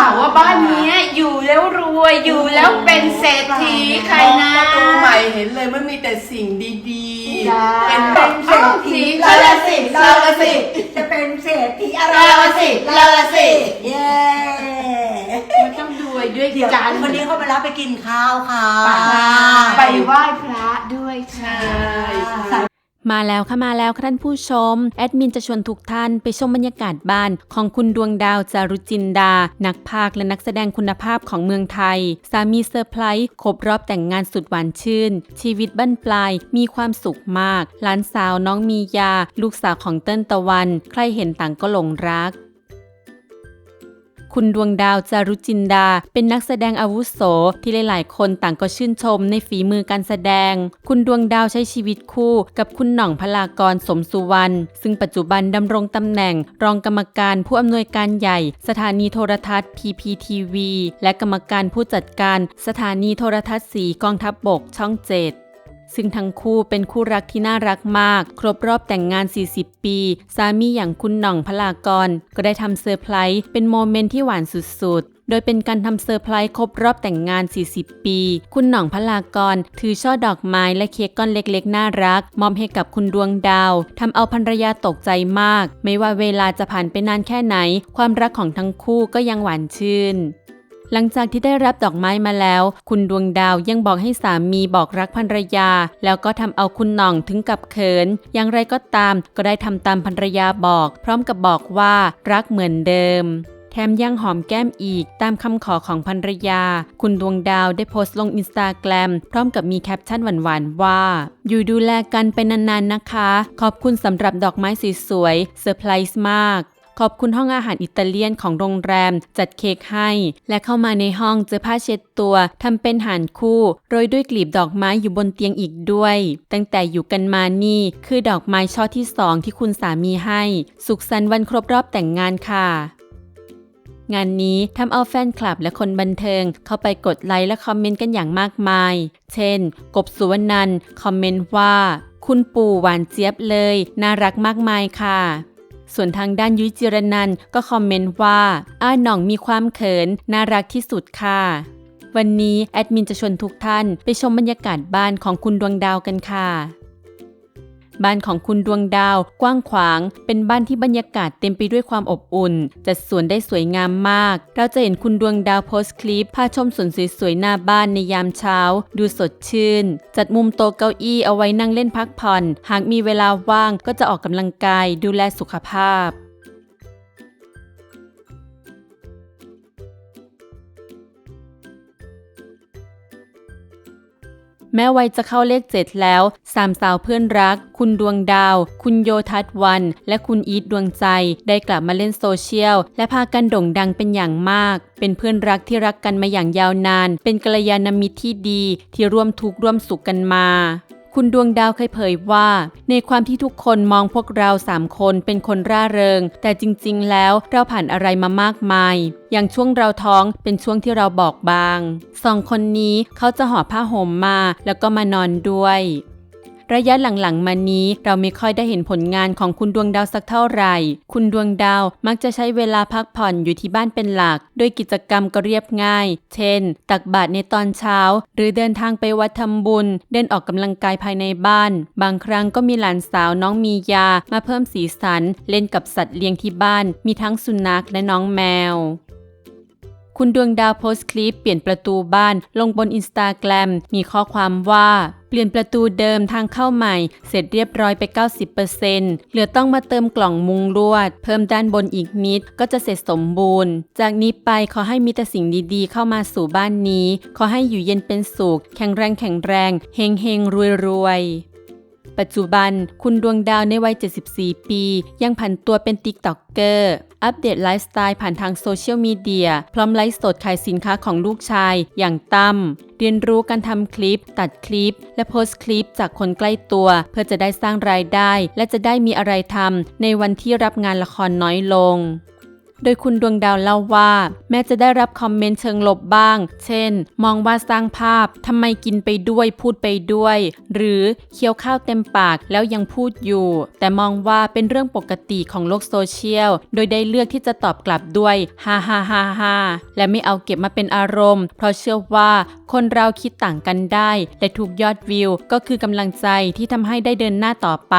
ข่าวว่าบ้านเนี้ยอยู่แล้วรวยอยู่แล้วเป็นเศรษฐีใครนะประตูใหม่เห็นเลยมันมีแต่สิ่งดีจ้าๆเป็นเป็นเศรษฐีเราละสิเราละสิจะเป็นเศรษฐีอะไรเราละสิเราละสิเย้มันต้องรวยด้วยเดี๋ยวกันวันนี้เขามารับไปกินข้าวค่ะ ไปไหว้พระด้วยค่ะ มาแล้วค่ะมาแล้วค่ะท่านผู้ชม แอดมินจะชวนทุกท่านไปชมบรรยากาศบ้านของคุณดวงดาวจารุจินดา นักพากย์และนักแสดงคุณภาพของเมืองไทย สามีเซอร์ไพรส์ครบรอบแต่งงานสุดหวานชื่น ชีวิตบั้นปลายมีความสุขมาก หลานสาวน้องมียา ลูกสาวของเติ้ลตะวัน ใครเห็นต่างก็หลงรัก คุณดวงดาวจารุจินดา เป็นนักแสดงอาวุโส ที่หลาย ๆ คนต่างก็ชื่นชมในฝีมือการแสดง คุณดวงดาวใช้ชีวิตคู่กับคุณหน่องพลากรสมสุวรรณ ซึ่งปัจจุบันดำรงตำแหน่ง รองกรรมการผู้อำนวยการใหญ่ สถานีโทรทัศน์ PPTV และกรรมการผู้จัดการ สถานีโทรทัศน์สีกองทัพบบกช่องเจ็ด ซึ่งทั้งคู่เป็นคู่รักที่น่ารักมาก ครบรอบแต่งงาน 40 ปี สามีอย่างคุณหน่องพลากร ก็ได้ทำเซอร์ไพรส์เป็นโมเมนต์ที่หวานสุดๆ โดยเป็นการทำเซอร์ไพรส์ครบรอบแต่งงาน 40 ปี คุณหน่องพลากร ถือช่อดอกไม้และเค้กก้อนเล็กๆ น่ารัก มอบให้กับคุณดวงดาวทำเอาภรรยาตกใจมาก ไม่ว่าเวลาจะผ่านไปนานแค่ไหน ความรักของทั้งคู่ก็ยังหวานชื่น หลังจากที่ได้รับดอกไม้มาแล้ว คุณดวงดาวยังบอกให้สามีบอกรักภรรยา แล้วก็ทำเอาคุณหน่องถึงกับเขิน อย่างไรก็ตามก็ได้ทำตามภรรยาบอก พร้อมกับบอกว่ารักเหมือนเดิมแถมยังหอมแก้มอีกตามคำขอของภรรยา คุณดวงดาวได้โพสต์ลงอินสตาแกรมพร้อมกับมีแคปชั่นหวานๆว่า อยู่ดูแลกันไปนานๆนะคะ ขอบคุณสำหรับดอกไม้สวยๆเซอร์ไพรส์มาก ขอบคุณห้องอาหารอิตาเลียนของโรงแรมจัดเค้กให้ และเข้ามาในห้องเจอผ้าเช็ดตัวทำเป็นหานคู่โรยด้วยกลีบดอกไม้อยู่บนเตียงอีกด้วย ตั้งแต่อยู่กันมานี่คือดอกไม้ช่อที่สองที่คุณสามีให้ สุขสันต์วันครบรอบแต่งงานค่ะงานนี้ทำเอาแฟนคลับและคนบันเทิง เข้าไปกดไลค์และคอมเมนต์กันอย่างมากมาย เช่น กบสุวรรณันคอมเมนต์ว่า คุณปู่หวานเจี๊ยบเลย น่ารักมากมายค่ะ ส่วนทางด้านยุ้ยจิรนันก็คอมเมนต์ว่าอ้าหน่องมีความเขิน น่ารักที่สุดค่ะ วันนี้แอดมินจะชวนทุกท่านไปชมบรรยากาศบ้านของคุณดวงดาวกันค่ะ บ้านของคุณดวงดาว กว้างขวาง เป็นบ้านที่บรรยากาศเต็มไปด้วยความอบอุ่น จัดสวนได้สวยงามมาก เราจะเห็นคุณดวงดาวโพสต์คลิปพาชมสวนสวยๆหน้าบ้านในยามเช้า ดูสดชื่น จัดมุมโต๊ะเก้าอี้เอาไว้นั่งเล่นพักผ่อน หากมีเวลาว่างก็จะออกกำลังกายดูแลสุขภาพ แม้วัยจะเข้าเลขเจ็ดแล้วสามสาวเพื่อนรัก คุณดวงดาว คุณโยทัศน์วัน และคุณอีทดวงใจ ได้กลับมาเล่นโซเชียล และพากันโด่งดังเป็นอย่างมาก เป็นเพื่อนรักที่รักกันมาอย่างยาวนาน เป็นกัลยาณมิตรที่ดีที่ร่วมทุกข์ร่วมสุขกันมา คุณดวงดาวเคยเผยว่า ในความที่ทุกคนมองพวกเราสามคนเป็นคนร่าเริง แต่จริงๆ แล้วเราผ่านอะไรมามากมาย อย่างช่วงเราท้องเป็นช่วงที่เราบอกบาง สองคนนี้เขาจะห่อผ้าห่มมาแล้วก็มานอนด้วย ระยะหลังๆ มานี้เราไม่ค่อยได้เห็นผลงานของคุณดวงดาวสักเท่าไหร่ คุณดวงดาวมักจะใช้เวลาพักผ่อนอยู่ที่บ้านเป็นหลัก โดยกิจกรรมก็เรียบง่าย เช่น ตักบาตรในตอนเช้า หรือเดินทางไปวัดทำบุญ เดินออกกำลังกายภายในบ้าน บางครั้งก็มีหลานสาวน้องมียามาเพิ่มสีสัน เล่นกับสัตว์เลี้ยงที่บ้าน มีทั้งสุนัขและน้องแมวคุณดวงดาวโพสต์คลิปเปลี่ยนประตูบ้านลงบนอินสตาแกรมมีข้อความว่า เปลี่ยนประตูเดิมทางเข้าใหม่ เสร็จเรียบร้อยไป 90%เหลือต้องมาเติมกล่องมุงลวด เพิ่มด้านบนอีกนิดก็จะเสร็จสมบูรณ์ จากนี้ไปขอให้มีแต่สิ่งดีๆ เข้ามาสู่บ้านนี้ ขอให้อยู่เย็นเป็นสุข แข็งแรงแข็งแรงเฮงเฮงรวยรวย ปัจจุบันคุณดวงดาวในวัย 74 ปี ยังผันตัวเป็นติ๊กต็อกเกอร์อัปเดตไลฟ์สไตล์ผ่านทางโซเชียลมีเดียพร้อมไลฟ์สดขายสินค้าของลูกชายอย่างตั้มเรียนรู้การทำคลิป ตัดคลิป และโพสต์คลิปจากคนใกล้ตัว เพื่อจะได้สร้างรายได้ และจะได้มีอะไรทำในวันที่รับงานละครน้อยลง โดยคุณดวงดาวเล่าว่า แม้จะได้รับคอมเมนต์เชิงลบบ้าง เช่น มองว่าสร้างภาพทำไมกินไปด้วยพูดไปด้วย หรือเคี้ยวข้าวเต็มปากแล้วยังพูดอยู่ แต่มองว่าเป็นเรื่องปกติของโลกโซเชียล โดยได้เลือกที่จะตอบกลับด้วยฮ่าฮ่าฮ่าฮ่าและไม่เอาเก็บมาเป็นอารมณ์ เพราะเชื่อว่าคนเราคิดต่างกันได้ และทุกยอดวิวก็คือกำลังใจที่ทำให้ได้เดินหน้าต่อไป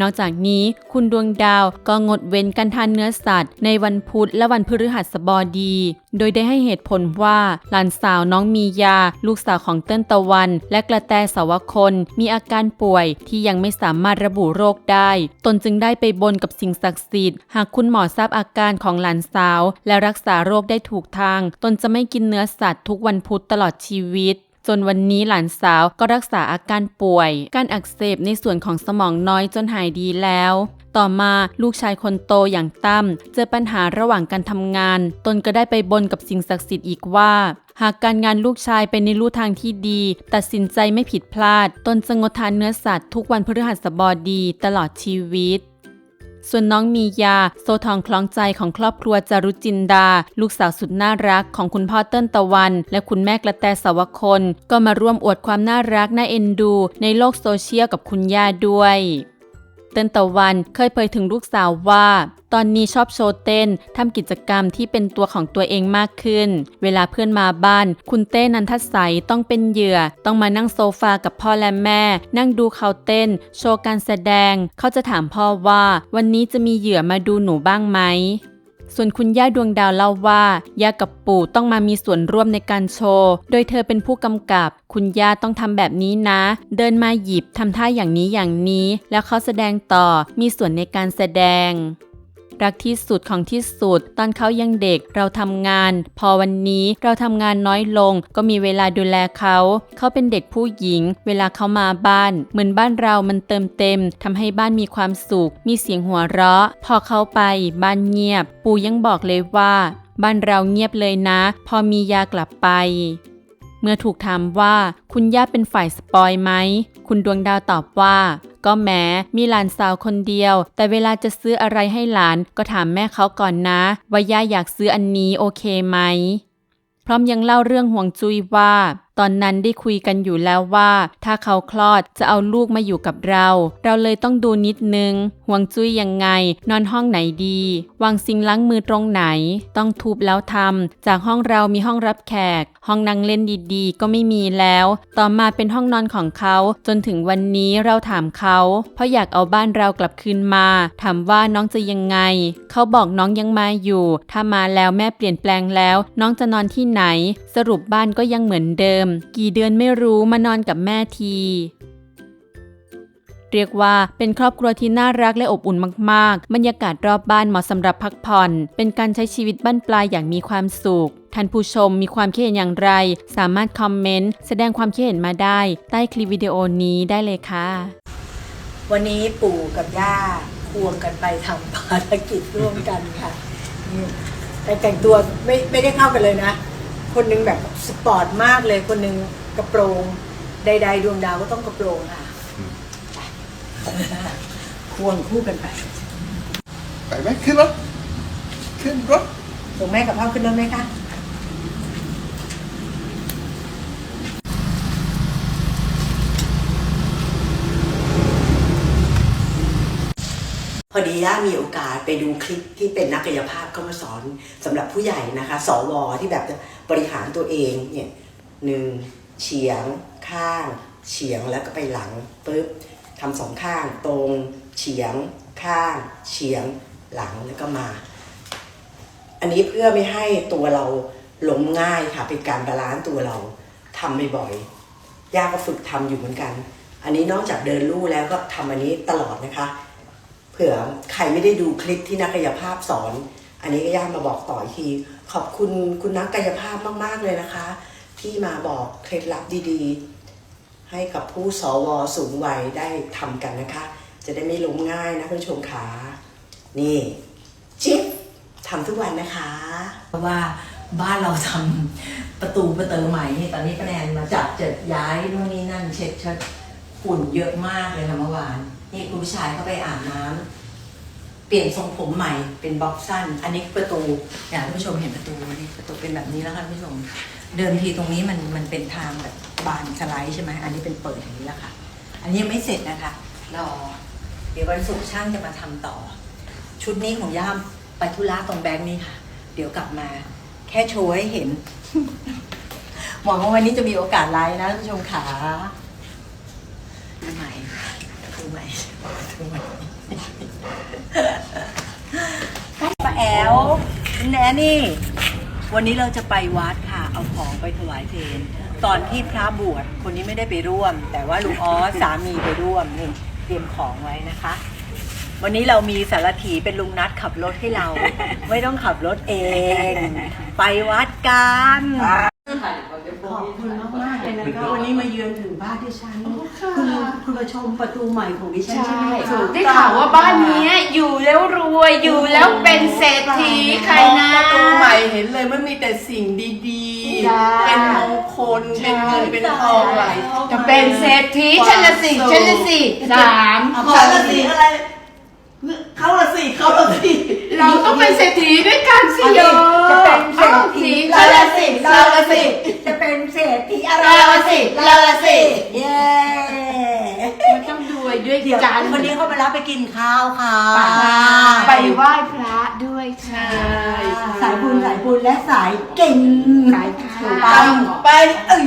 นอกจากนี้คุณดวงดาวก็งดเว้นการทานเนื้อสัตว์ ในวันพุธและวันพฤหัสบดี โดยได้ให้เหตุผลว่าหลานสาวน้องมียา ลูกสาวของเต้นตะวัน และกระแตสาวคน มีอาการป่วยที่ยังไม่สามารถระบุโรคได้ ตนจึงได้ไปบนกับสิ่งศักดิ์สิทธิ์หากคุณหมอทราบอาการของหลานสาว และรักษาโรคได้ถูกทาง ตนจะไม่กินเนื้อสัตว์ทุกวันพุธตลอดชีวิต จนวันนี้หลานสาวก็รักษาอาการป่วย การอักเสบในส่วนของสมองน้อยจนหายดีแล้ว ต่อมาลูกชายคนโตอย่างตั้มเจอปัญหาระหว่างการทำงาน ตนก็ได้ไปบนกับสิ่งศักดิ์สิทธิ์อีกว่า หากการงานลูกชายเป็นในลู่ทางที่ดี ตัดสินใจไม่ผิดพลาด ตนจะงดทานเนื้อสัตว์ทุกวันพฤหัสบดีตลอดชีวิต ส่วนน้องมียา โซทองคล้องใจของครอบครัวจารุจินดา ลูกสาวสุดน่ารักของคุณพ่อเติ้ลตะวัน และคุณแม่กระแตสวคน ก็มาร่วมอวดความน่ารักน่าเอ็นดู ในโลกโซเชียลกับคุณย่าด้วย ต้นตะวัน เคยเผยถึงลูกสาวว่า ตอนนี้ชอบโชว์เต้นทำกิจกรรมที่เป็นตัวของตัวเองมากขึ้น เวลาเพื่อนมาบ้าน คุณเต้นันทศัยต้องเป็นเหยื่อ ต้องมานั่งโซฟากับพ่อและแม่ นั่งดูเขาเต้น โชว์การแสดง เขาจะถามพ่อว่า วันนี้จะมีเหยื่อมาดูหนูบ้างไหม ส่วนคุณย่าดวงดาวเล่าว่าย่ากับปู่ต้องมามีส่วนร่วมในการโชว์ โดยเธอเป็นผู้กำกับ คุณย่าต้องทำแบบนี้นะ เดินมาหยิบทำท่าอย่างนี้อย่างนี้ แล้วเขาแสดงต่อมีส่วนในการแสดง รักที่สุดของที่สุด ตอนเขายังเด็กเราทำงาน พอวันนี้เราทำงานน้อยลง ก็มีเวลาดูแลเขา เขาเป็นเด็กผู้หญิง เวลาเขามาบ้าน เหมือนบ้านเรามันเติมเต็มทำให้บ้านมีความสุข มีเสียงหัวเราะ พอเขาไปบ้านเงียบ ปู่ยังบอกเลยว่า บ้านเราเงียบเลยนะ พอมียากลับไปเมื่อถูกถามว่าคุณย่าเป็นฝ่ายสปอยไหม คุณดวงดาวตอบว่า ก็แม้มีหลานสาวคนเดียว แต่เวลาจะซื้ออะไรให้หลานก็ถามแม่เขาก่อนนะ ว่าย่าอยากซื้ออันนี้โอเคไหม พร้อมยังเล่าเรื่องห่วงจุ้ยว่า ตอนนั้นได้คุยกันอยู่แล้วว่า ถ้าเขาคลอดจะเอาลูกมาอยู่กับเรา เราเลยต้องดูนิดนึงห่วงจุ้ยยังไง นอนห้องไหนดี วางซิงล้างมือตรงไหน ต้องทุบแล้วทำจากห้องเรามีห้องรับแขก ห้องนั่งเล่นดีๆ ก็ไม่มีแล้ว ต่อมาเป็นห้องนอนของเขา จนถึงวันนี้เราถามเขา เพราะอยากเอาบ้านเรากลับคืนมา ถามว่าน้องจะยังไง เขาบอกน้องยังมาอยู่ ถ้ามาแล้วแม่เปลี่ยนแปลงแล้ว น้องจะนอนที่ไหน สรุปบ้านก็ยังเหมือนเดิมกี่เดือนไม่รู้มานอนกับแม่ที เรียกว่าเป็นครอบครัวที่น่ารักและอบอุ่นมาก ๆ บรรยากาศรอบบ้านเหมาะสำหรับพักผ่อน เป็นการใช้ชีวิตบ้านปลายอย่างมีความสุขท่านผู้ชมมีความคิดเห็นอย่างไร สามารถคอมเมนต์แสดงความคิดเห็นมาได้ ใต้คลิปวิดีโอนี้ได้เลยค่ะ วันนี้ปู่กับย่าควงกันไปทำภารกิจร่วมกันค่ะ แต่แต่งตัวไม่ไม่ได้เข้ากันเลยนะ คนหนึงแบบสปอร์ตมากเลยคนหนึงกระโปรงใดๆดวงดาวก็ต้องกระโปรงค่ะควงคู่กันไป ไปไหมขึ้นรถขึ้นรถส่งแม่กับพ่อขึ้นรถไหมคะ อดีย่ามีโอกาสไปดูคลิปที่เป็นนักกายภาพเข้ามาสอนสำหรับผู้ใหญ่นะคะสวที่แบบบริหารตัวเองเนี่ยหนึ่งเฉียงข้างเฉียงแล้วก็ไปหลังปึ๊บทำสองข้างตรงเฉียงข้างเฉียงหลังแล้วก็มา อันนี้เพื่อไม่ให้ตัวเราล้มง่ายค่ะเป็นการบาลานซ์ตัวเราทำบ่อยๆย่าก็ฝึกทำอยู่เหมือนกัน อันนี้นอกจากเดินลู่แล้วก็ทำอันนี้ตลอดนะคะ ผื่อใครไม่ได้ดูคลิปที่นักกายภาพสอน อันนี้ก็ย่ามาบอกต่ออีกที ขอบคุณคุณนักกายภาพมาก ๆ เลยนะคะ ที่มาบอกเคล็ดลับดีๆ ให้กับผู้สวสูงวัยได้ทำกันนะคะ จะได้ไม่ล้มง่ายนะคุณชมขา นี่จิ๊บทำทุกวันนะคะ เพราะว่าบ้านเราทำประตูประเตอใหม่นี่ตอนนี้ป้าแนนมาจัดจัดย้ายนู่นนี่นั่นเช็ดเช็ดฝุ่นเยอะมากเลยค่ะเมื่อวาน นี่คุณผู้ชายเขาไปอาบน้ำเปลี่ยนทรงผมใหม่เป็นบ็อกสั้น อันนี้ประตูเนี่ยท่านผู้ชมเห็นประตูนี่ประตูเป็นแบบนี้แล้วค่ะท่านผู้ชม เดิมทีตรงนี้มันมันเป็นทางแบบบานสไลด์ใช่ไหมอันนี้เป็นเปิดอย่างนี้แล้วค่ะ อันนี้ยังไม่เสร็จนะคะรอเดี๋ยววันศุกร์ช่างจะมาทำต่อ ชุดนี้ของย่ามไปธุระตรงแบงค์นี่ค่ะ เดี๋ยวกลับมา แค่โชว์ให้เห็นหวังว่าวันนี้จะมีโอกาสไลฟ์นะท่านผู้ชมขาใหม่ ป้าแอลแนนี่ วันนี้เราจะไปวัดค่ะ เอาของไปถวายเพลงตอนที่พระบวชคนนี้ไม่ได้ไปร่วม แต่ว่าลุงออสสามีไปร่วมนี่เตรียมของไว้นะคะ วันนี้เรามีสารถีเป็นลุงนัดขับรถให้เรา ไม่ต้องขับรถเอง ไปวัดกัน ขอบคุณมากมากๆเลยนะคะวันนี้มาเยือนถึงบ้านที่ฉันคุณคุณมาชมประตูใหม่ของดิฉันใช่ไหมคะ ได้ข่าวว่าบ้านเนี้ยอยู่แล้วรวยอยู่แล้วเป็นเศรษฐีใครนะประตูใหม่เห็นเลยมันมีแต่สิ่งดีจ้า ๆ เป็นมงคล เป็นเงิน เป็นทองไหลเข้ามา จะเป็นเศรษฐีฉันละสิฉันละสิสามคฉันนละสิอะไร เขาละสิเขาละสิเราต้องเป็นเศรษฐีด้วยกันสิโยจะเป็นเศรษฐีเราละสิ เราละสิ จะเป็นเศรษฐีอะไรเราละสิเราละสิ เย้ มันต้องรวยด้วยเดี๋ยวกันวันนี้เขาไปรับไปกินข้าวค่ะ ไปไหว้พระด้วยค่ะสายบุญสายบุญและสายเก่งสายค่ะปังไปเอ้ย